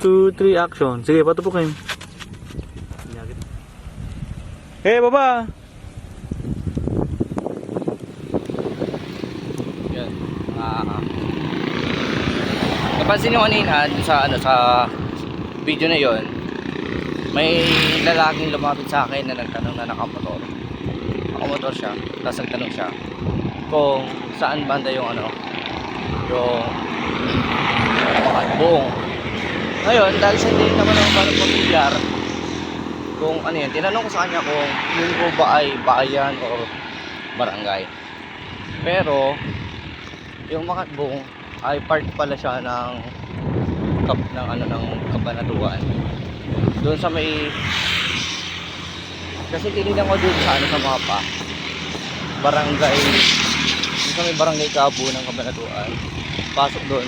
2, 3, action. Sige, patupukin. Hey, baba! Yun. Ah. napansin nyo kanina sa ano sa video na yon may lalaking lumapit sa akin na nagtanong na nakamotor. Nakamotor siya. Tapos nagtanong siya kung saan banda yung ano yung buong. Ngayon, dahil sa hindi naman ako parang pamilyar kung ano yun, tinanong ko sa kanya kung yun po ba ay bayan o barangay. Pero, yung Makatbong ay part pala siya ng kap ng ano ng kabanatuan. Doon sa may kasi tinignan ko doon sa ano sa mapa. Barangay doon sa may barangay Kabo ng kabanatuan. Pasok doon.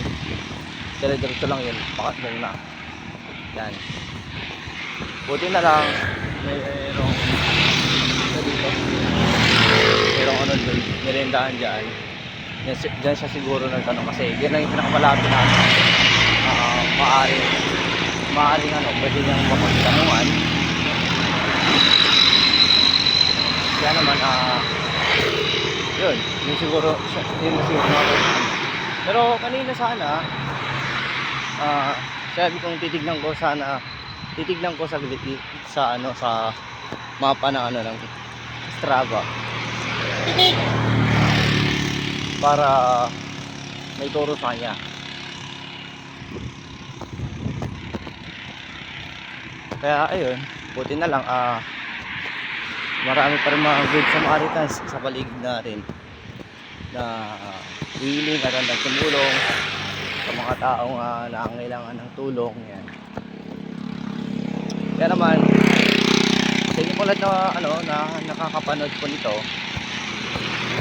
Dire-diretso lang yun. Makatbong na. Yan. Buti na lang mayroong ano dito. Mayroong ano dyan. Yan, si- dyan siya siguro nagtanong kasi yan lang yung pinakamalapit na uh, maaari maaaring ano, pwede niyang mapagtanungan. Kaya naman, ah, yun, yun siguro, yun siguro Pero kanina sana, ah, sabi kong titignan ko sana, titignan ko sa, sa ano, sa mapa ng ano, ng Strava para may turo sa kanya. Kaya ayun, buti na lang ah marami pa rin mga good Samaritans sa paligid natin na uh, willing at tumulong sa mga taong uh, nangangailangan ng tulong yan. Kaya naman sa inyo po na ano na nakakapanood po nito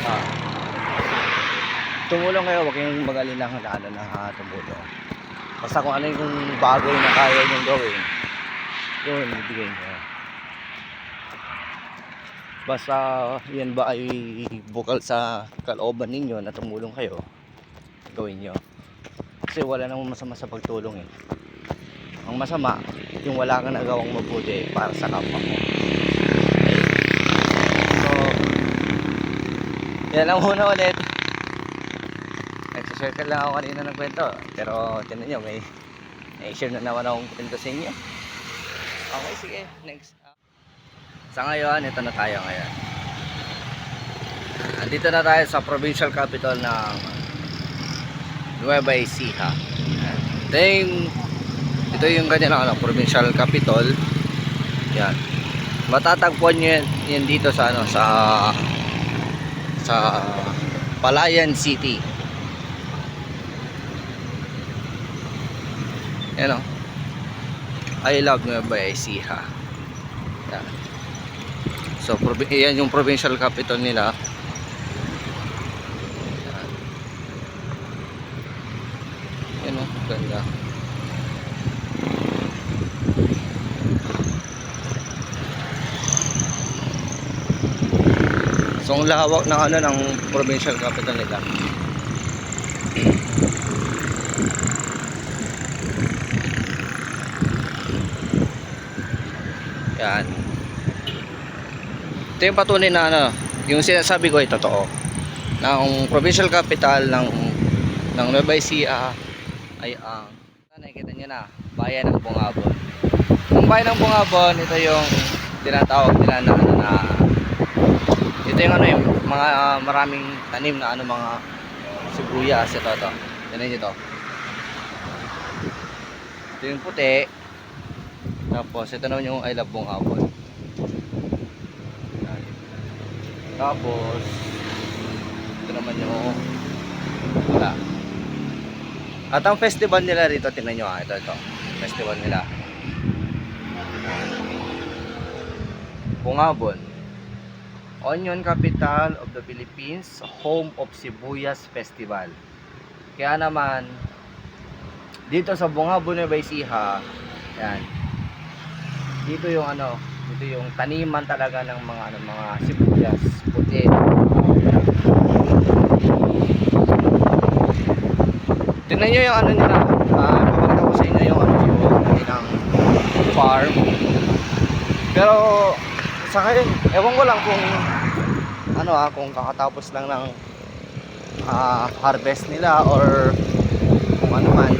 ah, tumulong kayo, huwag kayong mag-alilang ano na ah, tumulong. Basta kung ano yung bagay na kaya niyong gawin, yun, ibigay niyo. Basta yan ba ay bukal sa kalooban ninyo na tumulong kayo, gawin niyo. Kasi wala namang masama sa pagtulong eh. Ang masama, yung wala kang nagawang mabuti para sa kapwa mo. So, yan lang muna ulit. Nagsashare lang ako kanina ng kwento. Pero tinan nyo, may na-share na naman akong kwento sa inyo. Okay, sige. Next. Sa ngayon, ito na tayo ngayon. Andito na tayo sa provincial capital ng Nueva Ecija. Ito yung, ito yung kanilang ano, provincial capital. Yan. Matatagpuan nyo yan, yan dito sa ano, sa sa Palayan City. Yan o. I love Nueva Ecija. Yan. So, yan yung provincial capital nila. Yan o, ganda. So, ang lawak ng ano ng provincial capital nila. Yan. Ito yung patunay na ano, yung sinasabi ko ay totoo. Ang provincial capital ng ng Nueva Ecija ay ang nakikita niyo na, bayan ng Bungabon. Ang bayan ng Bungabon, ito yung tinatawag nila na ano na ito yung ano yung mga ah, maraming tanim na ano mga sibuyas ito to. Tingnan niyo to. Ito yung puti. Tapos ito naman yung I love Bungabon. Yan. Tapos ito naman yung wala. At ang festival nila rito, tingnan nyo ah, ito, ito. Festival nila. Bungabon. Onion capital of the Philippines, home of Sibuyas Festival. Kaya naman, dito sa Bungabon Nueva Ecija, yan. Dito yung ano, dito yung taniman talaga ng mga ano, mga sibuyas, puti. Tingnan nyo yung ano nila. Ah, papakita ko sa inyo yung ano yung farm. Pero sa ngayon, ewan ko lang kung ano ah, kung kakatapos lang ng ah, harvest nila or kung ano man.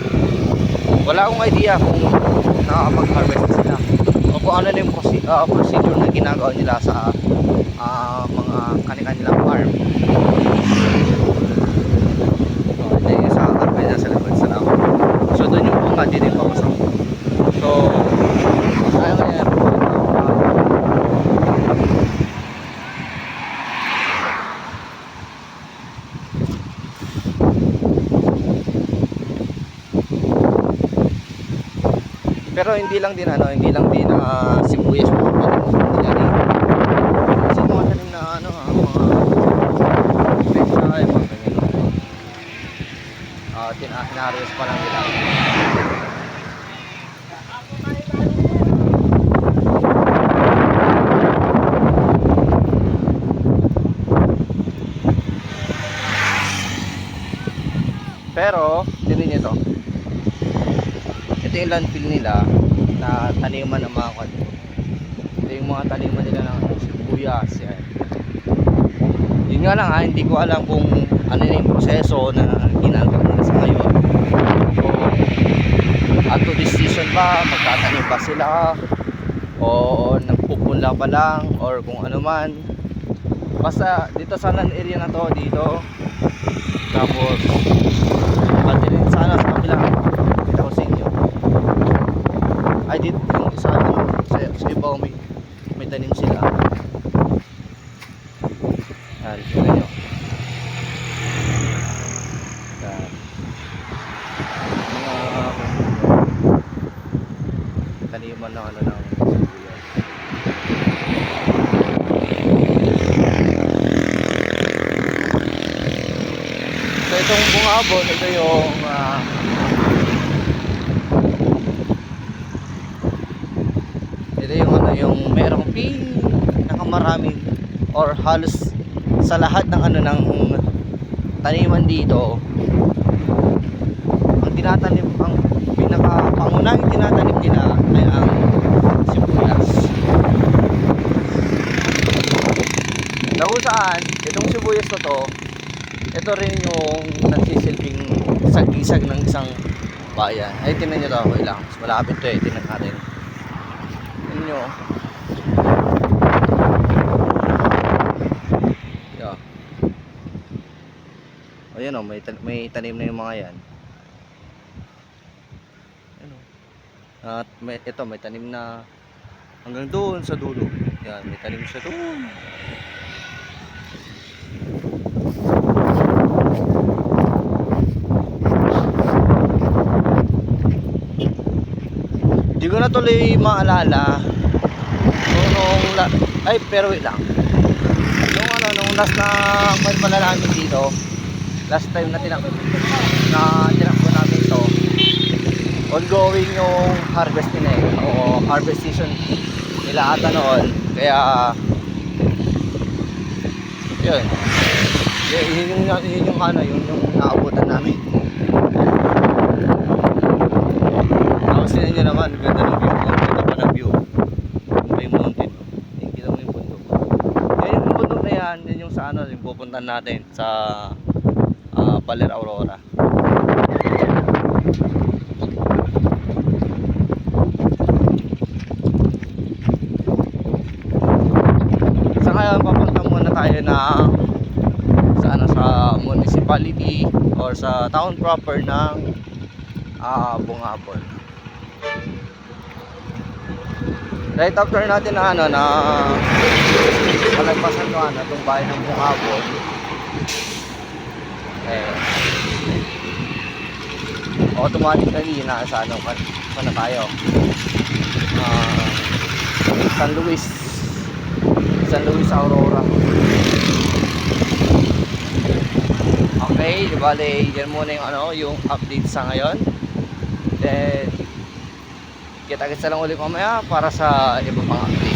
Wala akong idea kung nakakapag-harvest na sila o kung ano na yung ah, procedure na ginagawa nila sa ah, mga kanilang farm. So, ito yung sa karpay na sa likod sa labo. So, bunga, dito yung papasok. So, ayaw yan. Pero hindi lang din ano, hindi lang din na sibuyas rin. Kasi mga tanim na ano, ah, mga pecha, yung mga ganyan. Ah, tina hinarvest pa lang nila. Pero, tinin niyo to. Ito yung landfill nila na taniman ng mga kwan. Ito yung mga taniman nila ng sibuyas. Yan. Yun nga lang ha, hindi ko alam kung ano yung proseso na ginagawa nila sa ngayon. So, at to this season ba, magtatanim ba sila? O nagpupunla pa lang? Or kung ano man. Basta dito sa land area na to, dito. Tapos, kabila. Kita ko sa inyo. Ay, dito yung isa ano, sa, sa ibaw may, may tanim sila. Yan, tingnan nyo. Yan. Mga taniman ng ano ng sibuyas. So itong bungabon, ito yung ah, ito yung ano yung merong pinakamaraming or halos sa lahat ng ano ng taniman dito ang tinatanim ang pinaka pangunahing tinatanim nila ay ang sibuyas. Na kung saan itong sibuyas na to ito rin yung nagsisilbing sagisag ng isang bayan. Ay tinan nyo to okay lang mas malapit to eh tinan natin. Tinan nyo Ayan o, may, may tanim na yung mga yan. Ayan o. At may, ito, may tanim na hanggang doon sa dulo. Yan, may tanim siya doon. Hindi ko na tuloy maalala nung la- ay pero wait lang nung ano nung last na pala namin dito last time na tinak na tinakbo namin ito ongoing yung harvest nila eh o harvest season nila ata noon. Kaya yun. Yun, yun yung, yun yung ano yun yung naabutan namin. Tapos tinan nyo naman ganda ng view. Ganda pa ng view. May mountain. Hindi kita mo yung bundok. Yan yung bundok na yan. Yan yung sa ano yung pupuntan natin sa Baler Aurora. Sa ngayon papunta muna tayo na sa ano sa municipality or sa town proper ng ah Bungabon right after natin na ano na malagpasan ko ano itong bahay ng Bungabon eh automatically na sa ano kan kan na tayo. Ah, San Luis. San Luis Aurora. Okay di bale yan muna yung ano yung update sa ngayon. Then kita-kita lang ulit mamaya para sa iba pang update